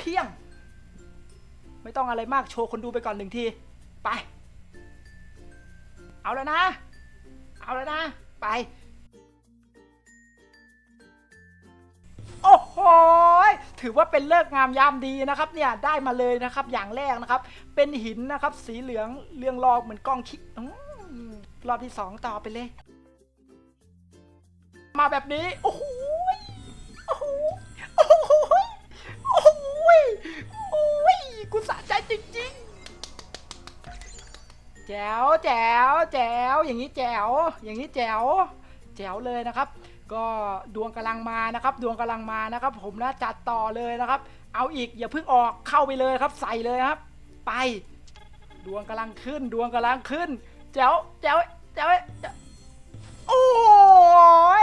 เพียง ไม่ต้องอะไรมากโชว์คนดูไปก่อนหนึ่งที ไป เอาแล้วนะ เอาแล้วนะ ไป โอ้โหถือว่าเป็นเลิกงามยามดีนะครับเนี่ยได้มาเลยนะครับอย่างแรกนะครับ เป็นหินนะครับ สีเหลืองเรืองรองเหมือนกล้องคิดรอบที่สองต่อไปเลย มาแบบนี้ โอ้โห แจ๋วแจ๋วอย่างนี้แจ๋วอย่างนี้แจ๋วแจ๋วเลยนะครับ ก็ดวงกำลังมานะครับ ดวงกำลังมานะครับ ผมนะจัดต่อเลยนะครับ เอาอีกอย่าเพิ่งออกเข้าไปเลยครับ ใส่เลยครับ ไป ดวงกำลังขึ้น ดวงกำลังขึ้นแจ๋วแจ๋วแจ๋วโอ้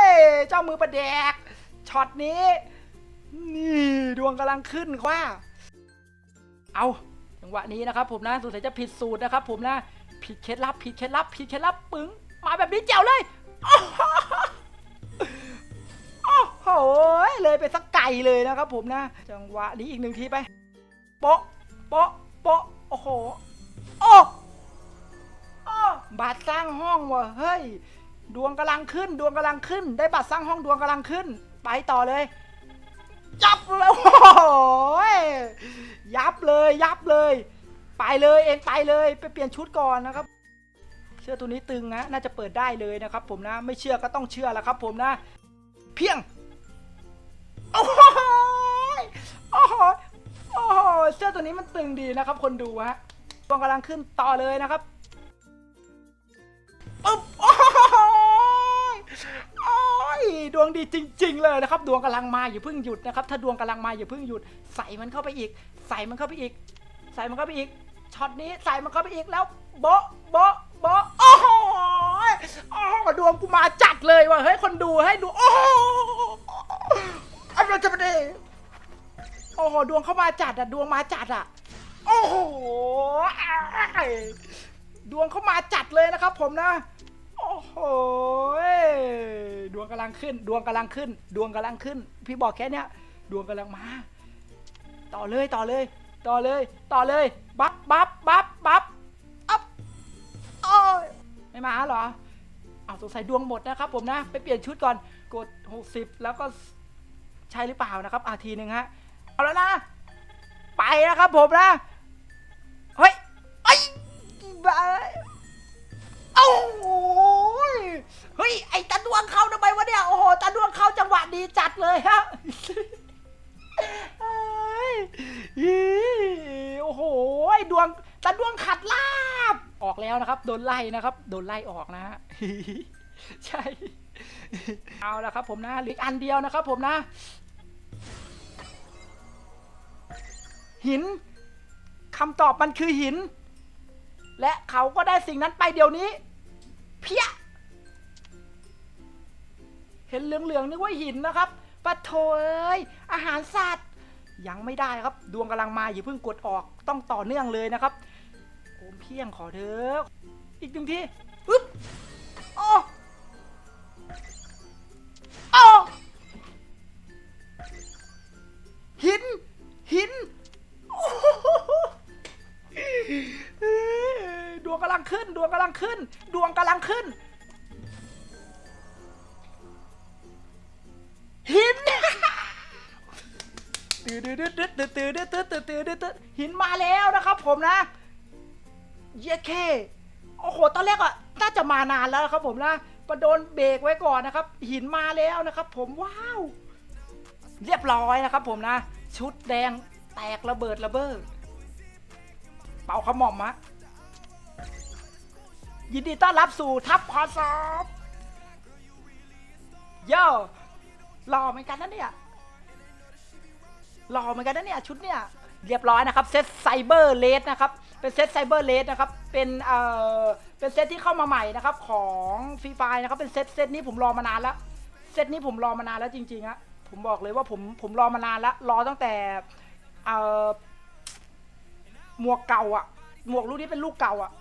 ยเจ้ามือประแดกช็อตนี้ นี่ดวงกำลังขึ้นว่า เอาจังหวะนี้นะครับ ผมนะสงสัยจะผิดสูตรนะครับ ผมนะ ผิดเคล็ดลับผิดเคล็ดลับผิดเคล็ดลับปึ้งมาแบบนี้แจ๋วเลยโอ้โหเลยไปสักไก่เลยนะครับผมนะ จังหวะนี้อีกหนึ่งทีไปโป๊ะโป๊ะโป๊ะโอ้โหโอ้โอ้บัตรสร้างห้องว่ะเฮ้ยดวงกำลังขึ้น ดวงกำลังขึ้น ได้บัตรสร้างห้องดวงกำลังขึ้น ไปต่อเลย ยับเลยโอ้โหยับเลย ยับเลย ไปเลยเองไปเลยไปเปลี่ยนชุดก่อนนะครับเสื้อตัวนี้ตึงนะน่าจะเปิดได้เลยนะครับ ผมนะไม่เชื่อก็ต้องเชื่อแล้วครับ ผมนะ เพียงโอ้โหยโอ้โหยโอ้โหยเสื้อตัวนี้มันตึงดีนะครับ คนดูฮะดวงกำลังขึ้นต่อเลยนะครับปึ๊บโอ้โหยโอ้ยดวงดีจริง ๆ เลยนะครับ ดวงกำลังมาอย่าเพิ่งหยุดนะครับ ถ้าดวงกำลังมาอย่าเพิ่งหยุด ใส่มันเข้าไปอีก ใส่มันเข้าไปอีก ใส่มันเข้าไปอีก ช็อตนี้ใส่มันเข้าไปอีกแล้วโบะโบะโบะโอ้โหโอ้โหดวงกูมาจัดเลยว่ะเฮ้ยคนดูให้ดูโอ้โหอันนั้นจะไม่ได้โอ้โหดวงเข้ามาจัดอะดวงมาจัดอะโอ้โหดวงเข้ามาจัดเลยนะครับ ผมนะ โอ้โหดวงกำลังขึ้น ดวงกำลังขึ้น ดวงกำลังขึ้น พี่บอกแค่เนี้ย ดวงกำลังมา ต่อเลยต่อเลย ต่อเลย ต่อเลย บัฟบัฟบัฟบัฟอัพโอ้ยไม่มาเหรอเอาสงสัยดวงหมดนะครับผมนะ ไปเปลี่ยนชุดก่อน กด 60 แล้วก็ใช่หรือเปล่านะครับ อาทีหนึ่งฮะ เอาแล้วนะ ไปนะครับผมนะ เฮ้ยไอ้ยบ้าโอ้โหเฮ้ย ไอ้ตาดวงเข้าทำไมวะเนี่ย โอ้โห ตาดวงเข้าจังหวะดีจัดเลยฮะเอ้ย ดวงตาดวงขัดลาบ ออกแล้วนะครับ โดนไล่นะครับ โดนไล่ออกนะฮะใช่ เอาละครับผมนะเหลืออกอันเดียวนะครับผมนะ หินคำตอบมันคือหิน และเขาก็ได้สิ่งนั้นไปเดี๋ยวนี้ เพี้ย เห็นเหลืองๆนึกว่าหินนะครับปะโถเอ้ยอาหารสัตว์ ยังไม่ได้ครับ ดวงกำลังมาอย่าเพิ่งกดออกต้องต่อเนื่องเลยนะครับโอมเพียงขอเถอะอีกหนึ่งทีอึ๊บโอ้โอ้หิน หินดวงกำลังขึ้น ดวงกำลังขึ้น ดวงกำลังขึ้น หิน ตื่นตื่นตื่นตื่นตื่นตื่นตื่นตื่นตื่นตื่นหินมาแล้วนะครับผมนะ เยเคโอ้โหตอนแรกอะน่าจะมานานแล้วครับผมนะประโดนเบรกไว้ก่อนนะครับ หินมาแล้วนะครับ ผมว้าว เรียบร้อยนะครับ ผมนะ ชุดแดงแตกระเบิดระเบ้อเป่าขมอมมะยินดีต้อนรับสู่ทัพคอสอบโย่หล่อเหมือนกันนะเนี่ย หล่อเหมือนกันนะเนี่ยชุดเนี่ยเรียบร้อยนะครับเซตไซเบอร์เลสนะครับเป็นเซตไซเบอร์เลสนะครับเป็นเอ่อเป็นเซตที่เข้ามาใหม่นะครับของฟรีไฟนะครับเป็นเซตเซตนี้ผมรอมานานแล้วเซตนี้ผมรอมานานแล้วจริงๆอะผมบอกเลยว่าผมผมรอมานานแล้วรอตั้งแต่เอ่อหมวกเก่าอะหมวกลูกนี้เป็นลูกเก่าอะ